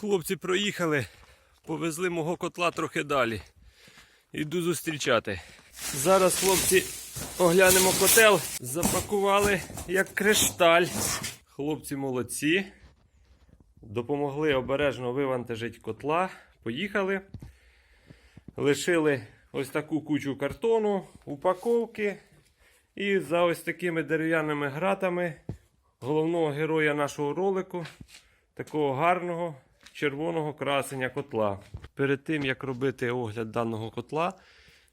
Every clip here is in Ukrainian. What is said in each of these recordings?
Хлопці проїхали, повезли мого котла трохи далі. Іду зустрічати. Зараз хлопці оглянемо котел. Запакували як кришталь. Хлопці молодці. Допомогли обережно вивантажити котла. Поїхали. Лишили ось таку кучу картону, упаковки. І за ось такими дерев'яними гратами головного героя нашого ролику, такого гарного червоного красення котла. Перед тим як робити огляд даного котла,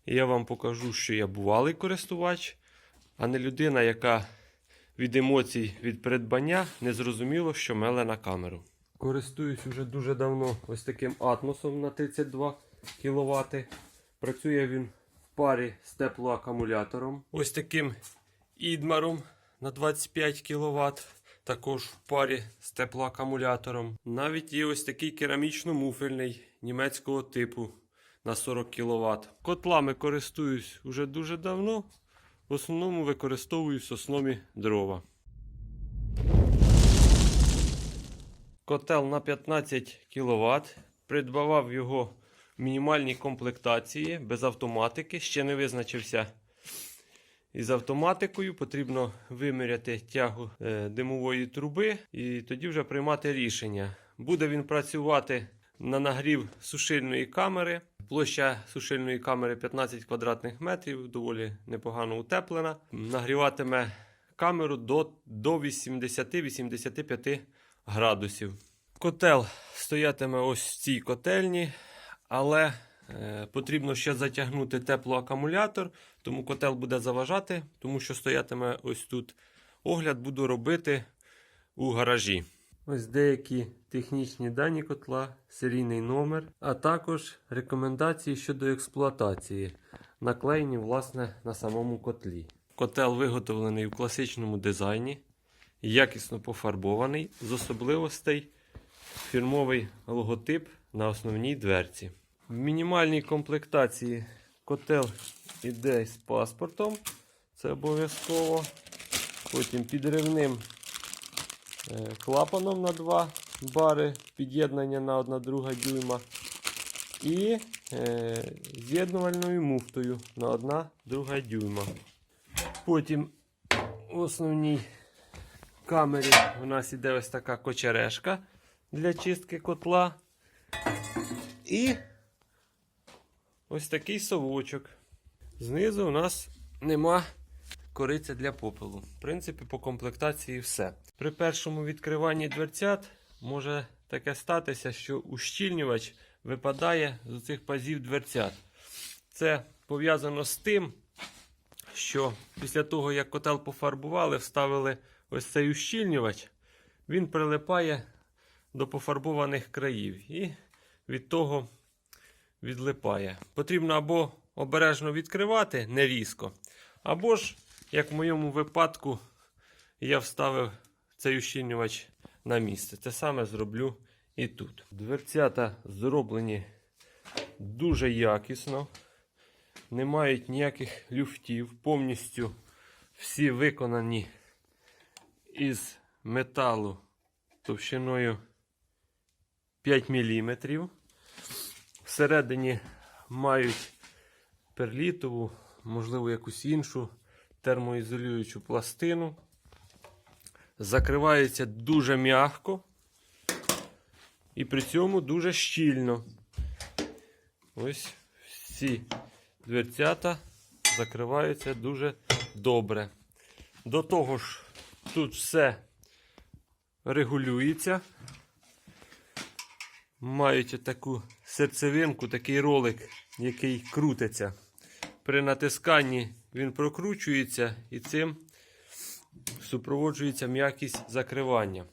я вам покажу, що я бувалий користувач, а не людина, яка від емоцій від придбання не зрозуміло, що меле на камеру. Користуюсь уже дуже давно ось таким атмосом на 32 кВт. Працює він в парі з теплоакумулятором. Ось таким ідмаром на 25 кВт. Також в парі з теплоакумулятором. Навіть є ось такий керамічно-муфельний німецького типу на 40 кВт. Котлами користуюсь уже дуже давно. В основному використовую соснові дрова. Котел на 15 кВт. Придбавав його в мінімальній комплектації без автоматики. Ще не визначився із автоматикою. Потрібно виміряти тягу е, димової труби і тоді вже приймати рішення. Буде він працювати на нагрів сушильної камери. Площа сушильної камери 15 квадратних метрів, доволі непогано утеплена. Нагріватиме камеру до, до 80-85 градусів. Котел стоятиме ось в цій котельні, але потрібно ще затягнути теплоакумулятор, тому котел буде заважати, тому що стоятиме ось тут. Огляд буду робити у гаражі. Ось деякі технічні дані котла, серійний номер, а також рекомендації щодо експлуатації, наклеєні власне на самому котлі. Котел виготовлений в класичному дизайні, якісно пофарбований, з особливостей фірмовий логотип на основній дверці. В мінімальній комплектації котел іде з паспортом, це обов'язково. Потім підривним е, клапаном на 2 бари, під'єднання на 1 друга дюйма. І е, з'єднувальною муфтою на 1 друга дюйма. Потім в основній камері у нас іде ось така кочерешка для чистки котла. І ось такий совочок. Знизу у нас нема кориця для попелу. В принципі, по комплектації все. При першому відкриванні дверцят може таке статися, що ущільнювач випадає з цих пазів дверцят. Це пов'язано з тим, що після того, як котел пофарбували, вставили ось цей ущільнювач, він прилипає до пофарбованих країв і від того відлипає. Потрібно або обережно відкривати не різко, або ж, як в моєму випадку, я вставив цей ущільнювач на місце. Те саме зроблю і тут. Дверцята зроблені дуже якісно, не мають ніяких люфтів, повністю всі виконані із металу товщиною 5 мм. Всередині мають перлітову, можливо, якусь іншу термоізолюючу пластину. Закривається дуже м'яко і при цьому дуже щільно. Ось всі дверцята закриваються дуже добре. До того ж, тут все регулюється. Мають таку серцевинку, такий ролик, який крутиться. При натисканні він прокручується і цим супроводжується м'якість закривання.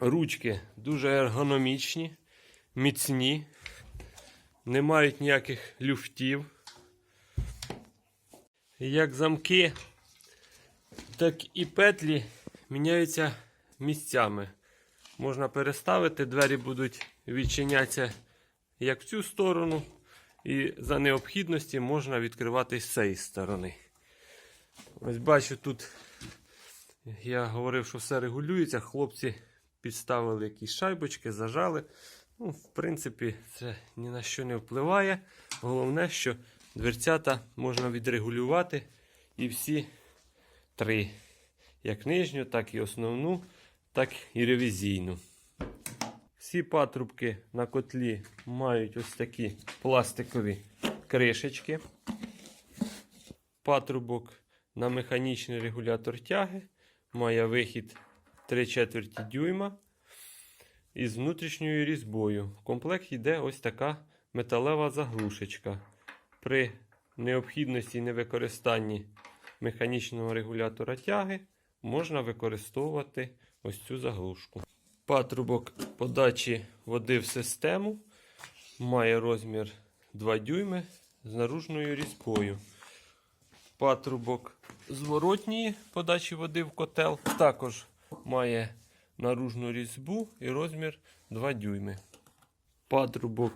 Ручки дуже ергономічні, міцні, не мають ніяких люфтів. Як замки, так і петлі міняються місцями. Можна переставити, двері будуть відчинятися як в цю сторону, і за необхідності можна відкривати з цієї сторони. Ось бачу тут, я говорив, що все регулюється. Хлопці підставили якісь шайбочки, зажали. Ну, в принципі, це ні на що не впливає. Головне, що дверцята можна відрегулювати і всі три. Як нижню, так і основну, так і ревізійну. Всі патрубки на котлі мають ось такі пластикові кришечки. Патрубок на механічний регулятор тяги має вихід 3 четверті дюйма із внутрішньою різьбою. В комплект йде ось така металева заглушечка. При необхідності невикористанні механічного регулятора тяги можна використовувати ось цю заглушку. Патрубок подачі води в систему має розмір 2 дюйми з наружною різьбою. Патрубок зворотньої подачі води в котел також має наружну різьбу і розмір 2 дюйми. Патрубок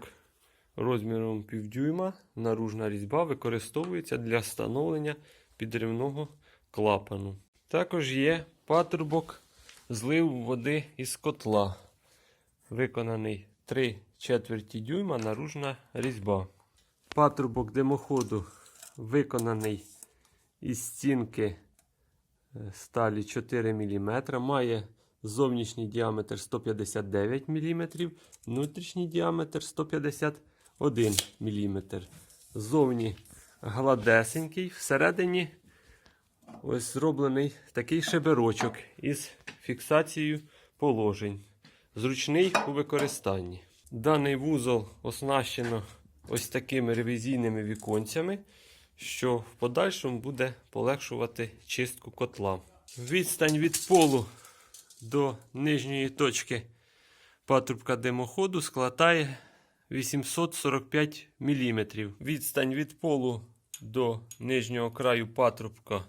розміром півдюйма, наружна різьба використовується для встановлення підривного клапану. Також є патрубок злив води із котла. Виконаний 3 четверті дюйма наружна різьба. Патрубок димоходу виконаний із стінки е, сталі 4 мм. Має зовнішній діаметр 159 мм, внутрішній діаметр 151 мм. Зовні гладесенький, всередині ось зроблений такий шеберочок із фіксацією положень. Зручний у використанні. Даний вузол оснащено ось такими ревізійними віконцями, що в подальшому буде полегшувати чистку котла. Відстань від полу до нижньої точки патрубка димоходу складає 845 мм. Відстань від полу до нижнього краю патрубка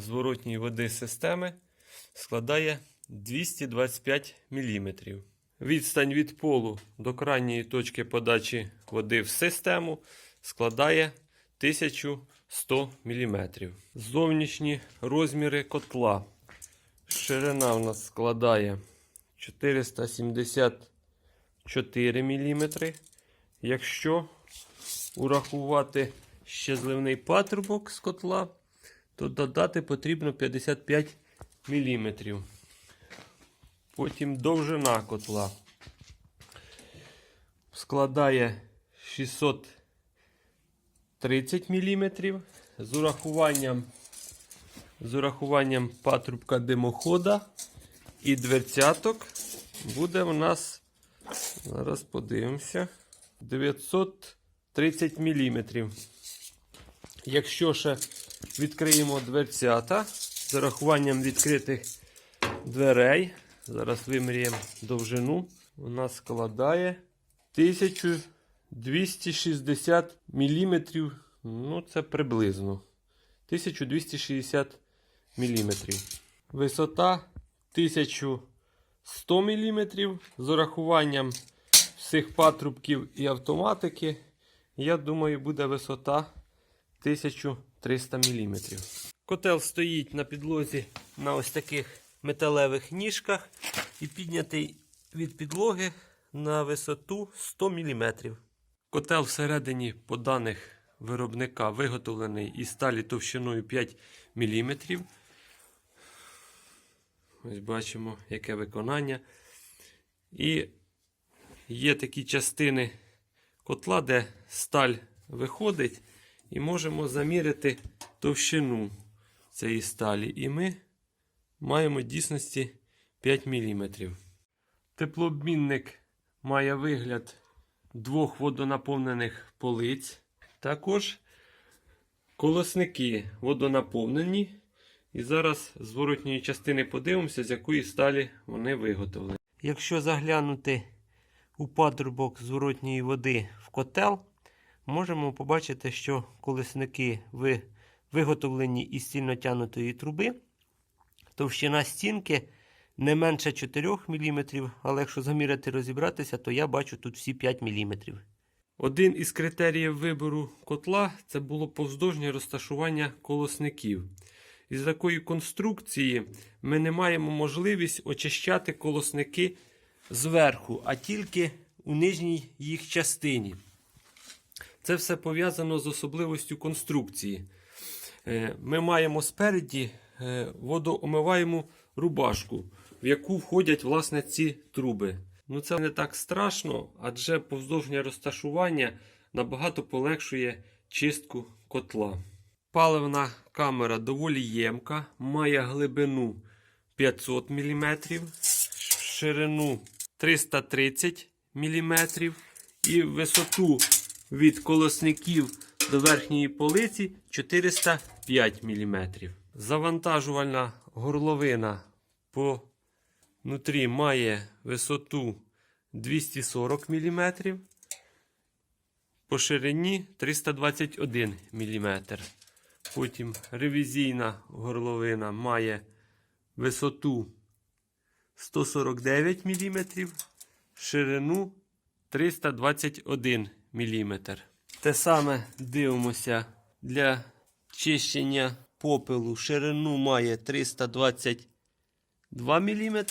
зворотньої води системи складає 225 мм. Відстань від полу до крайньої точки подачі води в систему складає 1100 мм. Зовнішні розміри котла. Ширина у нас складає 474 мм. Якщо урахувати ще зливний патрубок з котла, то додати потрібно 55 мм. Потім довжина котла складає 630 мм. З урахуванням, з урахуванням патрубка димохода і дверцяток буде у нас, зараз подивимося, 930 мм. Якщо ще відкриємо дверцята з урахуванням відкритих дверей, зараз виміряємо довжину, вона складає 1260 мм. Ну, це приблизно 1260 мм. Висота 1100 мм. З урахуванням всіх патрубків і автоматики, я думаю, буде висота 1300 мм. Котел стоїть на підлозі на ось таких металевих ніжках і піднятий від підлоги на висоту 100 мм. Котел всередині по даних виробника виготовлений із сталі товщиною 5 мм. Ось бачимо, яке виконання. І є такі частини котла, де сталь виходить, і можемо заміряти товщину цієї сталі. І ми маємо дійсності 5 мм. Теплообмінник має вигляд двох водонаповнених полиць. Також колосники водонаповнені. І зараз з зворотньої частини подивимося, з якої сталі вони виготовлені. Якщо заглянути у патрубок зворотньої води в котел, можемо побачити, що колесники ви- виготовлені із стільнотянутої труби. Товщина стінки не менше 4 мм, але якщо заміряти розібратися, то я бачу тут всі 5 мм. Один із критеріїв вибору котла це було повздовжнє розташування колосників. Із такої конструкції ми не маємо можливість очищати колосники зверху, а тільки у нижній їх частині. Це все пов'язано з особливістю конструкції. Е, Ми маємо спереді е, водоомиваєму рубашку, в яку входять власне ці труби. Ну це не так страшно, адже повздовжнє розташування набагато полегшує чистку котла. Паливна камера доволі ємка, має глибину 500 мм, ширину 330 мм і висоту від колосників до верхньої полиці 405 мм. Завантажувальна горловина по внутрі має висоту 240 мм, по ширині 321 мм. Потім ревізійна горловина має висоту 149 мм, ширину 321 мм. Те саме дивимося для чищення попелу. Ширину має 322 мм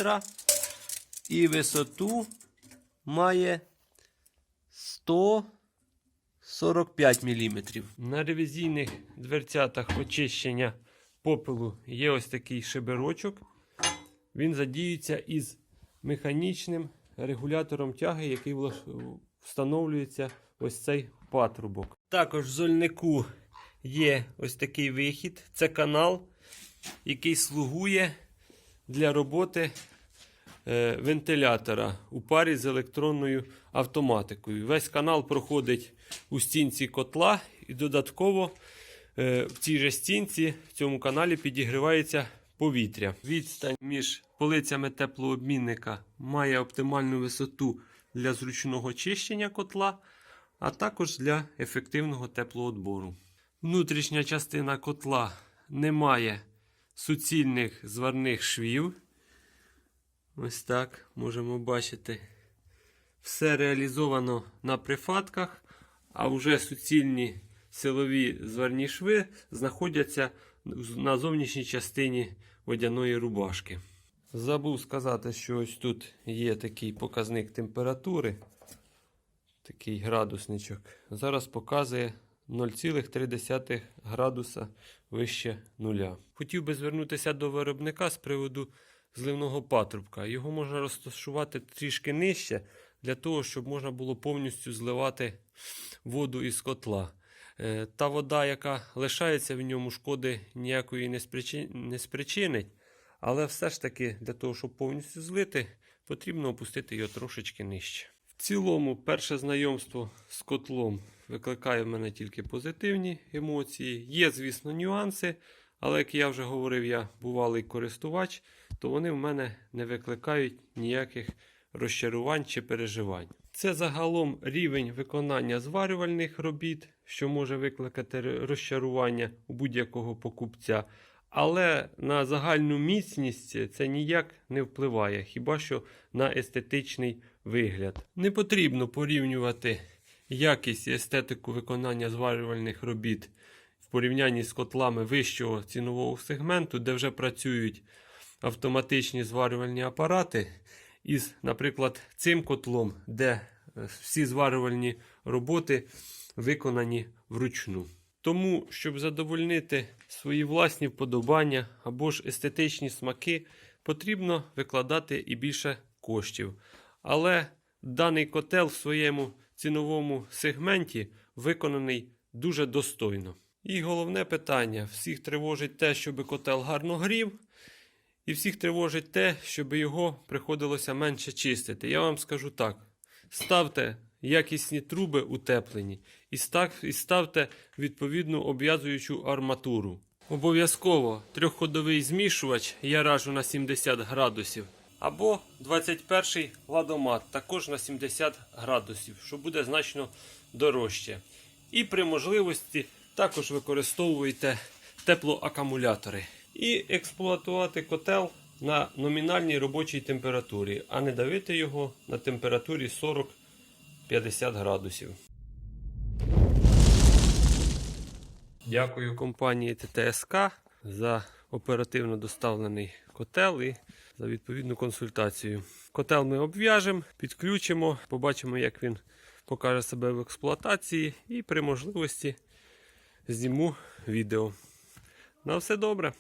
і висоту має 145 мм. На ревізійних дверцятах очищення попелу є ось такий шиберочок. Він задіюється із механічним регулятором тяги, який встановлюється ось цей патрубок. Також в зольнику є ось такий вихід. Це канал, який слугує для роботи е, вентилятора у парі з електронною автоматикою. Весь канал проходить у стінці котла і додатково е, в цій же стінці в цьому каналі підігрівається повітря. Відстань між полицями теплообмінника має оптимальну висоту для зручного чищення котла, а також для ефективного теплоотбору. Внутрішня частина котла не має суцільних зварних швів. Ось так можемо бачити. Все реалізовано на прифатках, а вже суцільні силові зварні шви знаходяться на зовнішній частині водяної рубашки. Забув сказати, що ось тут є такий показник температури, такий градусничок. Зараз показує 0,3 градуса вище нуля. Хотів би звернутися до виробника з приводу зливного патрубка. Його можна розташувати трішки нижче, для того, щоб можна було повністю зливати воду із котла. Е, Та вода, яка лишається в ньому, шкоди ніякої не спричинить. Але все ж таки, для того, щоб повністю злити, потрібно опустити його трошечки нижче. В цілому, перше знайомство з котлом викликає в мене тільки позитивні емоції. Є, звісно, нюанси, але як я вже говорив, я бувалий користувач, то вони в мене не викликають ніяких розчарувань чи переживань. Це загалом рівень виконання зварювальних робіт, що може викликати розчарування у будь-якого покупця. Але на загальну міцність це ніяк не впливає, хіба що на естетичний вигляд. Не потрібно порівнювати якість і естетику виконання зварювальних робіт в порівнянні з котлами вищого цінового сегменту, де вже працюють автоматичні зварювальні апарати, із, наприклад, цим котлом, де е, всі зварювальні роботи виконані вручну. Тому, щоб задовольнити свої власні вподобання або ж естетичні смаки, потрібно викладати і більше коштів. Але даний котел в своєму ціновому сегменті виконаний дуже достойно. І головне питання: всіх тривожить те, щоб котел гарно грів, і всіх тривожить те, щоб його приходилося менше чистити. Я вам скажу так: ставте якісні труби утеплені і став- і ставте відповідну обв'язуючу арматуру. Обов'язково трьохходовий змішувач я раджу на 70 градусів. Або 21 ладомат також на 70 градусів, що буде значно дорожче. І при можливості також використовуйте теплоакумулятори. І експлуатувати котел на номінальній робочій температурі, а не давити його на температурі 40-50 градусів. Дякую компанії ТТСК за оперативно доставлений котел і за відповідну консультацію. Котел ми обв'яжемо, підключимо, побачимо, як він покаже себе в експлуатації, і при можливості зніму відео. На все добре.